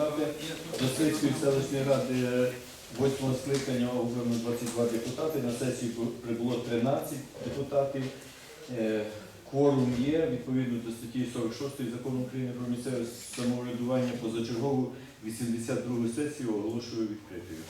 депутати. До сесії селищної ради 8 скликання обрано 22 депутати. На сесію прибуло 13 депутатів. Е, Кворум є відповідно до статті 46 закону України про місцеве самоврядування позачергову 82 сесію оголошую відкритою.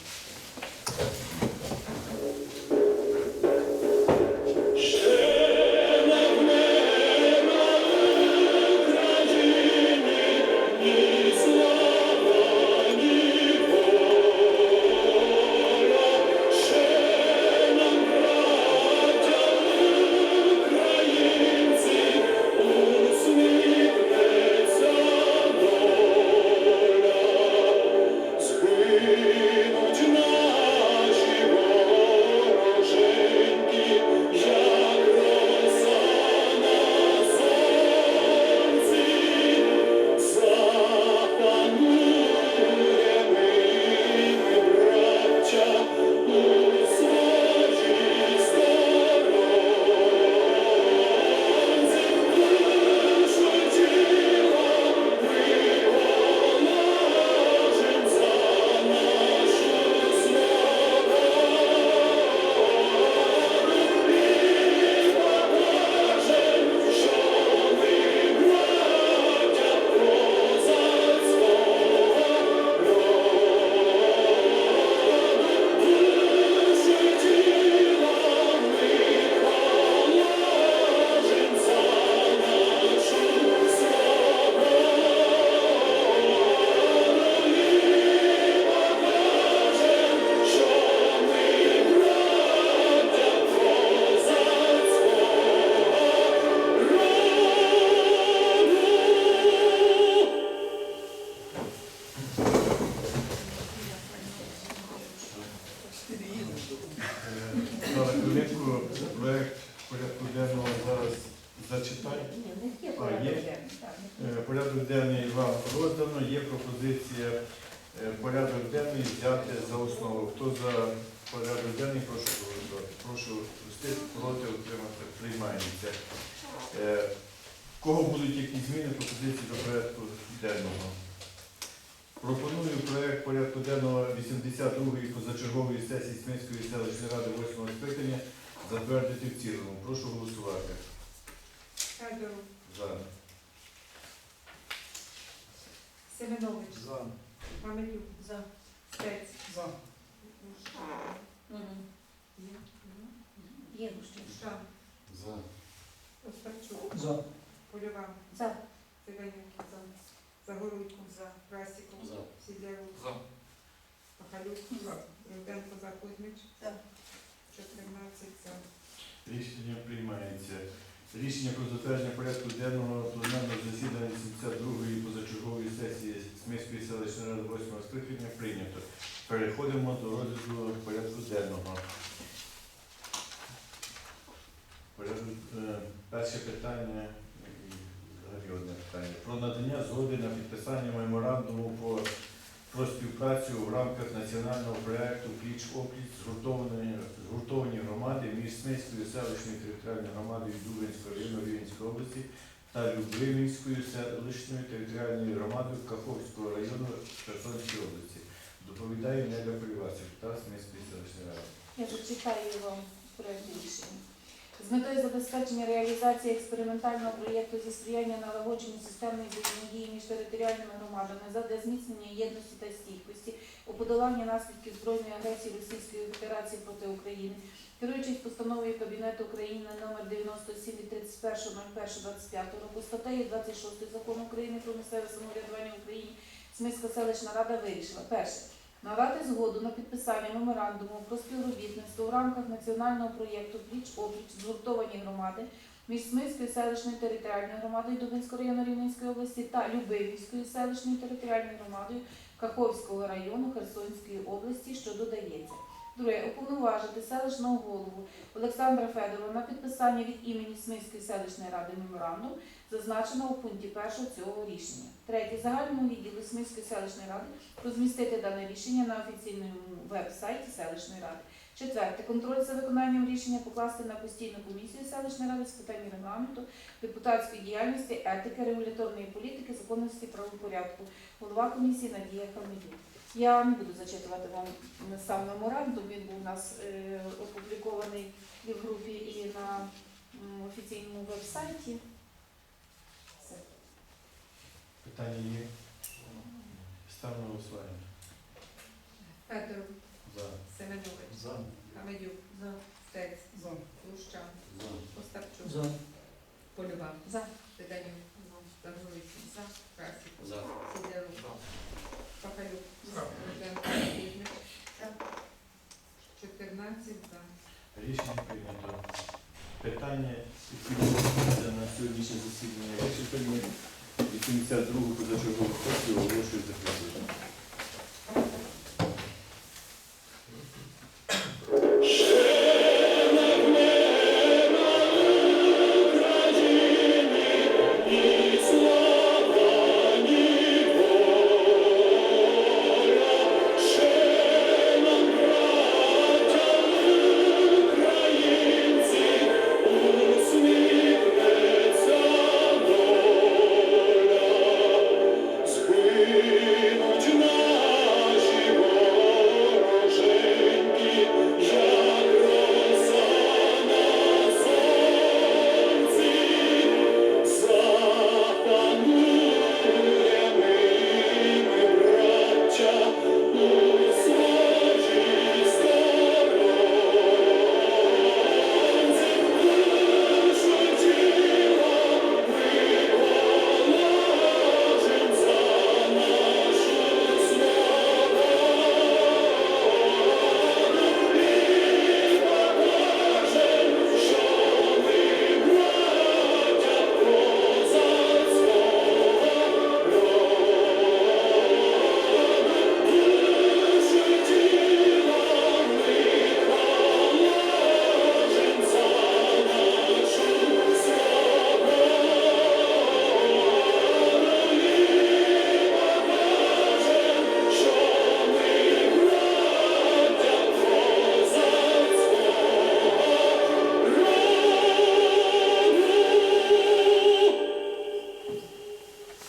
Хвилинку проект порядку денного зараз зачитаю. А, є? Е, Порядок денний вам роздано, є пропозиція е, порядок денний взяти за основу. Хто за порядок денний, прошу голосувати. Прошу пустити, проти утримати, приймається. Е, в Кого будуть якісь зміни, пропозиції до порядку денного? Пропоную проект порядку денного 82-ї позачергової сесії Смільської селищної ради 8 скликання затвердити в цілому. Прошу голосувати. Федоров, За. Семенович, За. Мамедюк, за. Стець, За. Є Гущин. Шан, За. Остапчук, За. Польова, За. Циганюк, за. Загоруйко, за. Красіков, За. Сідлярук, За. Пахалюк, За. Руденко, за. Кузьмич, За. 14 за. Рішення приймається. Рішення про затвердження порядку денного пленарного засідання 72-ї позачергової сесії Смільської селищної ради 8 скликання прийнято. Переходимо до розгляду порядку денного. Е, перше питання, і взагалі одне питання. Про надання згоди на підписання меморандуму про, про співпрацю в рамках національного проєкту Пліч опліч згуртованої згуртовані громади між Смільською селищною територіальною громадою Дубинського району Рівненської області та Любимівською селищною територіальною громадою Каховського району Херсонської області. Доповідає Неля Поліва, секретар Смільської селищної ради. Я зачитаю вам проект рішення. З метою забезпечення реалізації експериментального проєкту зі сприяння налагодженню системної взаємодії між територіальними громадами задля зміцнення єдності та стійкості у подоланні наслідків збройної агресії Російської Федерації проти України, керуючись постановою Кабінету України номер 97 від 31.01.25 року, статтею 26 закону України про місцеве самоврядування в Україні, Смільська селищна рада вирішила перше. Надати згоду на підписання меморандуму про співробітництво в рамках національного проєкту Пліч опліч згуртовані громади між Смільською селищною територіальною громадою Дубинського району Рівненської області та Любимівською селищною територіальною громадою Каховського району Херсонської області, що додається. Друге, уповноважити селищного голову Олександра Федорова на підписання від імені Смільської селищної ради меморандум, зазначеного у пункті першого цього рішення. Третє, загальному відділу Смільської селищної ради розмістити дане рішення на офіційному веб-сайті селищної ради. Четверте. Контроль за виконанням рішення покласти на постійну комісію селищної ради з питань регламенту, депутатської діяльності, етики, регуляторної політики, законності правопорядку. Голова комісії Надія Хамедюк. Я не буду зачитувати вам сам меморандум, він був у нас е, опублікований і в групі, і на м, офіційному веб-сайті. Все. Питання є. Ставлю на голосування. Федоров, За. Семенович, За. Хамедюк, За. Стець, Лущан, Остапчук, За. Польова, За. Феданюк, Загоруйко, За. Красик, За. 11 за. Рішення прийнято. Питання які на сьогоднішнє засідання вичерпані. 82 позачергових